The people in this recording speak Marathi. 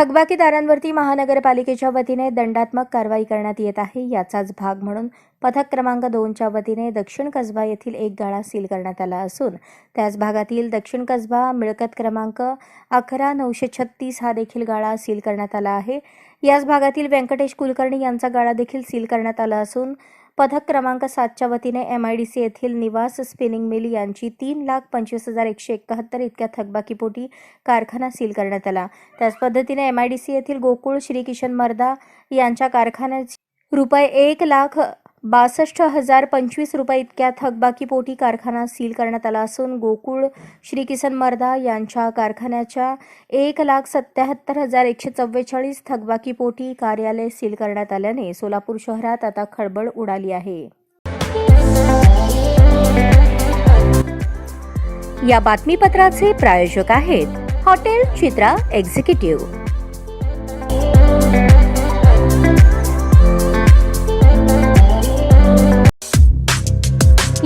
थकबाकीदारांवरती महानगरपालिकेच्या वतीने दंडात्मक कारवाई करण्यात येत आहे. याचाच भाग म्हणून पथक क्रमांक दोनच्या वतीने दक्षिण कसबा येथील एक गाळा सील करण्यात आला असून त्याच भागातील दक्षिण कसबा मिळकत क्रमांक अकरा नऊशे छत्तीस हा देखील गाळा सील करण्यात आला आहे. याच भागातील व्यंकटेश कुलकर्णी यांचा गाळा देखील सील करण्यात आला असून पथक क्रमांक सातच्या वतीने एम आय डी सी येथील निवास स्पिनिंग मिल यांची तीन लाख पंचवीस हजार एकशे एकाहत्तर इतक्या थकबाकीपोटी कारखाना सील करण्यात आला. त्याच पद्धतीने एम आय डी सी येथील गोकुळ श्रीकिशन मर्दा यांच्या कारखान्याची रुपये एक लाख बासष्ट हजार पंचवीस रुपये इतक्या थकबाकीपोटी कारखाना सील करण्यात आला असून गोकुळ श्री किसन मर्दा यांच्या कारखान्याच्या एक लाख सत्याहत्तर हजार एकशे चव्वेचाळीस थकबाकीपोटी कार्यालय सील करण्यात आल्याने सोलापूर शहरात आता खळबळ उडाली आहे. या बातमीपत्राचे प्रायोजक आहेत हॉटेल चित्रा एक्झिक्युटिव्ह.